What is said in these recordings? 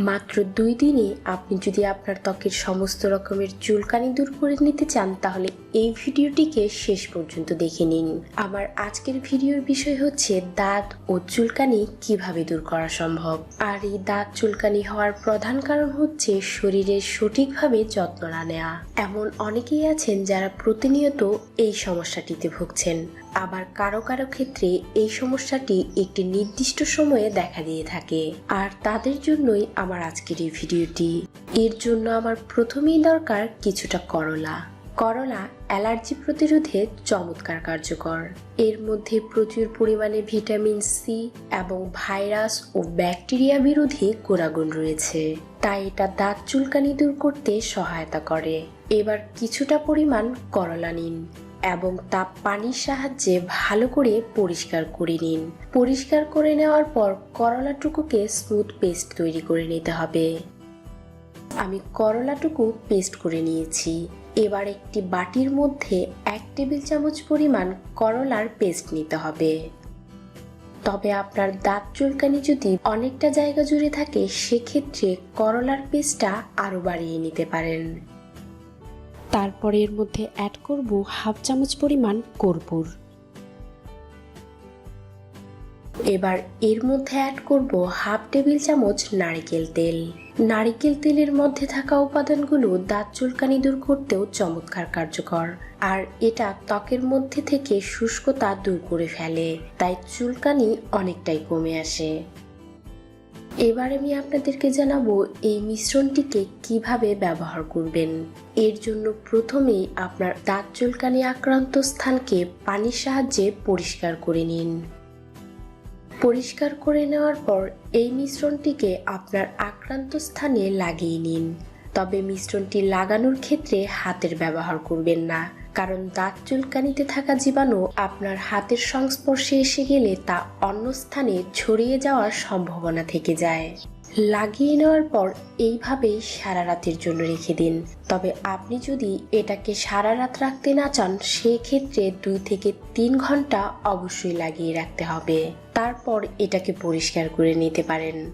মাত্র দুই দিনে আপনি যদি আপনার ত্বকের সমস্ত রকমের চুলকানি দূর করে নিতে চান, তাহলে এই ভিডিওটিকে শেষ পর্যন্ত দেখে নিন। আমার আজকের ভিডিওর বিষয় হচ্ছে দাঁত ও চুলকানি কীভাবে দূর করা সম্ভব? আর এই দাঁত চুলকানি হওয়ার প্রধান কারণ হচ্ছে শরীরের সঠিকভাবে যত্ন না নেওয়া। এমন অনেকেই আছেন যারা প্রতিনিয়ত এই সমস্যাটিতে ভুগছেন। আবার কারও কারও ক্ষেত্রে এই সমস্যাটি একটি নির্দিষ্ট সময়ে দেখা দিয়ে থাকে। আর তাদের জন্যই আমার আজকের এই ভিডিওটি। এর জন্য আমার প্রথমেই দরকার কিছুটা করলা। করলা অ্যালার্জি প্রতিরোধে চমৎকার কার্যকর। এর মধ্যে প্রচুর পরিমাণে ভিটামিন সি এবং ভাইরাস ও ব্যাকটেরিয়া বিরোধী গুণাগুণ রয়েছে। তাই এটা দাঁত চুলকানি দূর করতে সহায়তা করে। এবার কিছুটা পরিমাণ করলা নিন। এবং তা পানির সাহায্যে ভালো করে পরিষ্কার করে নিন। পরিষ্কার করে নেওয়ার পর করলাটুকুকে স্মুথ পেস্ট তৈরি করে নিতে হবে। আমি করলাটুকু পেস্ট করে নিয়েছি। এবার একটি বাটির মধ্যে এক টেবিল চামচ পরিমাণ করলার পেস্ট নিতে হবে। তবে আপনার দাঁত চুলকানি যদি অনেকটা জায়গা জুড়ে থাকে, সেক্ষেত্রে করলার পেস্টটা আরও বাড়িয়ে নিতে পারেন। তারপরে এর মধ্যে অ্যাড করব হাফ চামচ পরিমাণ কর্পূর। এবার এর মধ্যে অ্যাড করব হাফ টেবিল চামচ নারকেল তেল। নারকেল তেলের মধ্যে থাকা উপাদানগুলো দাঁত চুলকানি দূর করতেও চমৎকার কার্যকর। আর এটা ত্বকের মধ্যে থেকে শুষ্কতা দূর করে ফেলে, তাই চুলকানি অনেকটাই কমে আসে। এবার আমি আপনাদেরকে জানাব এই মিশ্রণটিকে কীভাবে ব্যবহার করবেন। এর জন্য প্রথমেই আপনার দাঁত চুলকানি আক্রান্ত স্থানকে পানির সাহায্যে পরিষ্কার করে নিন। পরিষ্কার করে নেওয়ার পর এই মিশ্রণটিকে আপনার আক্রান্ত স্থানে লাগিয়ে নিন। তবে মিশ্রণটি লাগানোর ক্ষেত্রে হাতের ব্যবহার করবেন না। কারণ দাঁত চুলকানিতে থাকা জীবাণু আপনার হাতের সংস্পর্শে এসে গেলে তা অন্য স্থানে ছড়িয়ে যাওয়ার সম্ভাবনা থেকে যায়। লাগিয়ে নেওয়ার পর এইভাবেই সারা রাতের জন্য রেখে দিন। তবে আপনি যদি এটাকে সারা রাত রাখতে না চান, সেক্ষেত্রে দুই থেকে তিন ঘণ্টা অবশ্যই লাগিয়ে রাখতে হবে। তারপর এটাকে পরিষ্কার করে নিতে পারেন।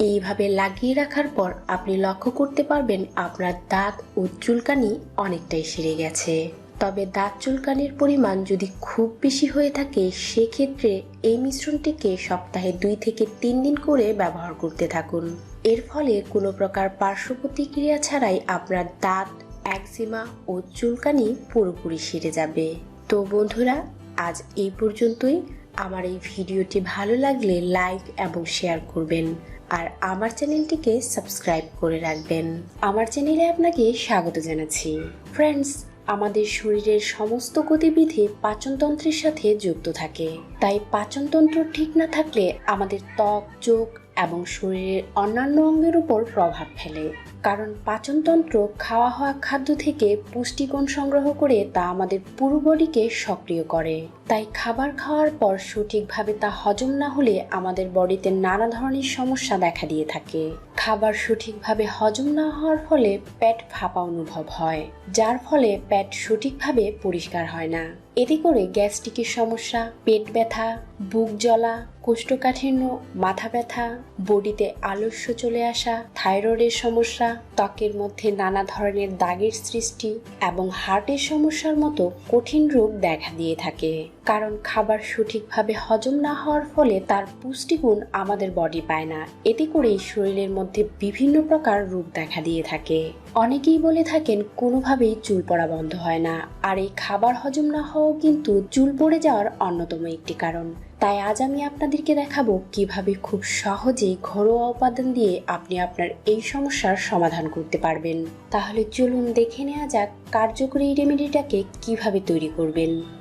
এইভাবে লাগিয়ে রাখার পর আপনি লক্ষ্য করতে পারবেন আপনার দাঁত ও চুলকানি অনেকটাই সেরে গেছে। তবে দাঁত চুলকানির পরিমাণ যদি খুব বেশি হয়ে থাকে, সেক্ষেত্রে এই মিশ্রণটিকে সপ্তাহে দুই থেকে তিন দিন করে ব্যবহার করতে থাকুন। এর ফলে কোনো প্রকার পার্শ্ব প্রতিক্রিয়া ছাড়াই আপনার দাঁত একজিমা ও চুলকানি পুরোপুরি সেরে যাবে। তো বন্ধুরা, আজ এই পর্যন্তই। আমার এই ভিডিওটি ভালো লাগলে লাইক এবং শেয়ার করবেন। আর আমার চ্যানেলটিকে সাবস্ক্রাইব করে রাখবেন। আমার চ্যানেলে আপনাকে স্বাগত জানাচ্ছি। ফ্রেন্ডস আমাদের শরীরের সমস্ত গতিবিধি পাচনতন্ত্রের সাথে যুক্ত থাকে। তাই পাচনতন্ত্র ঠিক না থাকলে আমাদের ত্বক, চোখ এবং শরীরের অন্যান্য অঙ্গের উপর প্রভাব ফেলে। কারণ পাচনতন্ত্র খাওয়া হওয়া খাদ্য থেকে পুষ্টিগুণ সংগ্রহ করে তা আমাদের পুরো বডিকে সক্রিয় করে। তাই খাবার খাওয়ার পর সঠিকভাবে তা হজম না হলে আমাদের বডিতে নানা ধরনের সমস্যা দেখা দিয়ে থাকে। খাবার সঠিকভাবে হজম না হওয়ার ফলে পেট ফাঁপা অনুভব হয়, যার ফলে পেট সঠিকভাবে পরিষ্কার হয় না। এতে করে গ্যাস্ট্রিকের সমস্যা, পেট ব্যথা, বুক জ্বলা, কোষ্ঠকাঠিন্য, মাথা ব্যথা, বডিতে আলস্য চলে আসা, থাইরয়েডের সমস্যা, ত্বকের মধ্যে নানা ধরনের দাগের সৃষ্টি এবং হার্টের সমস্যার মতো কঠিন রোগ দেখা দিয়ে থাকে। কারণ খাবার সঠিকভাবে হজম না হওয়ার ফলে তার পুষ্টিগুণ আমাদের বডি পায় না। এতে করেই শরীরের মধ্যে বিভিন্ন প্রকার রোগ দেখা দিয়ে থাকে। অনেকেই বলে থাকেন, কোনোভাবেই চুল পড়া বন্ধ হয় না। আর এই খাবার হজম না হওয়াও কিন্তু চুল পড়ে যাওয়ার অন্যতম একটি কারণ। তাই আজ আমি আপনাদেরকে দেখাবো কীভাবে খুব সহজে ঘরোয়া উপাদান দিয়ে আপনি আপনার এই সমস্যার সমাধান করতে পারবেন। তাহলে চলুন দেখে নেওয়া যাক কার্যকরী রেমেডিটাকে কীভাবে তৈরি করবেন।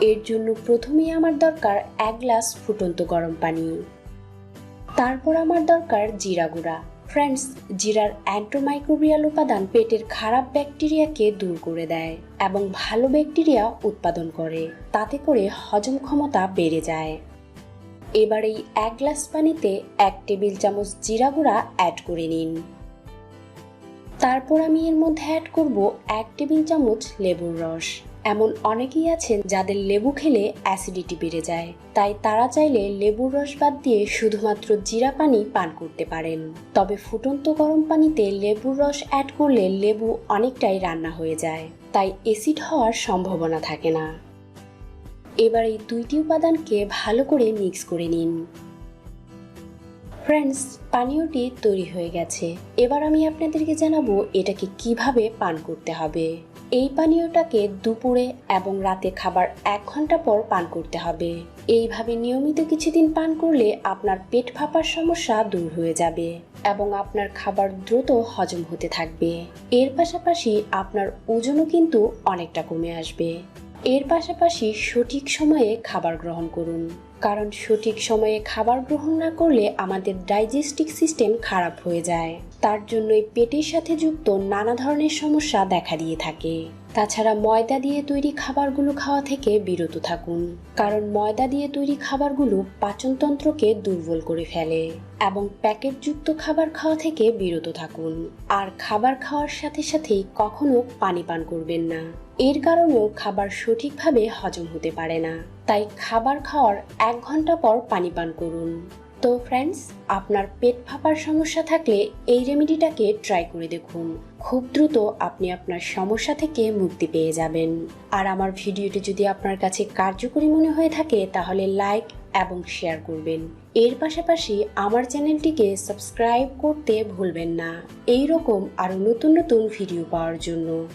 এর জন্য প্রথমেই আমার দরকার এক গ্লাস ফুটন্ত গরম পানি। তারপর আমার দরকার জিরা গুঁড়া। ফ্রেন্ডস জিরার অ্যান্টোমাইক্রোবিয়াল উপাদান পেটের খারাপ ব্যাকটেরিয়াকে দূর করে দেয় এবং ভালো ব্যাকটেরিয়া উৎপাদন করে। তাতে করে হজম ক্ষমতা বেড়ে যায়। এবার এই এক গ্লাস পানিতে এক টেবিল চামচ জিরা গুঁড়া অ্যাড করে নিন। তারপর আমি এর মধ্যে অ্যাড করব এক টেবিল চামচ লেবুর রস। এমন অনেকেই আছেন যাদের লেবু খেলে অ্যাসিডিটি বেড়ে যায়। তাই তারা চাইলে লেবুর রস বাদ দিয়ে শুধুমাত্র জিরা পানি পান করতে পারেন। তবে ফুটন্ত গরম পানিতে লেবুর রস অ্যাড করলে লেবু অনেকটাই রান্না হয়ে যায়। তাই অ্যাসিড হওয়ার সম্ভাবনা থাকে না। এবার এই দুইটি উপাদানকে ভালো করে মিক্স করে নিন। ফ্রেন্ডস পানীয়টি তৈরি হয়ে গেছে। এবার আমি আপনাদেরকে জানাব এটাকে কীভাবে পান করতে হবে। এই পানীয়টাকে দুপুরে এবং রাতে খাবার এক ঘণ্টা পর পান করতে হবে। এইভাবে নিয়মিত কিছুদিন পান করলে আপনার পেট ফাঁপার সমস্যা দূর হয়ে যাবে এবং আপনার খাবার দ্রুত হজম হতে থাকবে। এর পাশাপাশি আপনার ওজনও কিন্তু অনেকটা কমে আসবে। এর পাশাপাশি সঠিক সময়ে খাবার গ্রহণ করুন। কারণ সঠিক সময়ে খাবার গ্রহণ না করলে আমাদের ডাইজেস্টিক সিস্টেম খারাপ হয়ে যায়। তার জন্যই পেটের সাথে যুক্ত নানা ধরনের সমস্যা দেখা দিয়ে থাকে। তাছাড়া ময়দা দিয়ে তৈরি খাবারগুলো খাওয়া থেকে বিরত থাকুন, কারণ ময়দা দিয়ে তৈরি খাবারগুলো পাচনতন্ত্রকে দুর্বল করে ফেলে এবং প্যাকেটযুক্ত খাবার খাওয়া থেকে বিরত থাকুন। আর খাবার খাওয়ার সাথে সাথেই কখনো পানি পান করবেন না। এর কারণেও খাবার সঠিকভাবে হজম হতে পারে না। তাই খাবার খাওয়ার এক ঘণ্টা পর পানি পান করুন। তো ফ্রেন্ডস আপনার পেট ফাঁপার সমস্যা থাকলে এই রেমেডিটাকে ট্রাই করে দেখুন। খুব দ্রুত আপনি আপনার সমস্যা থেকে মুক্তি পেয়ে যাবেন। আর আমার ভিডিওটি যদি আপনার কাছে কার্যকরী মনে হয়ে থাকে, তাহলে লাইক এবং শেয়ার করবেন। এর পাশাপাশি আমার চ্যানেলটিকে সাবস্ক্রাইব করতে ভুলবেন না। এই রকম আরও নতুন নতুন ভিডিও পাওয়ার জন্য।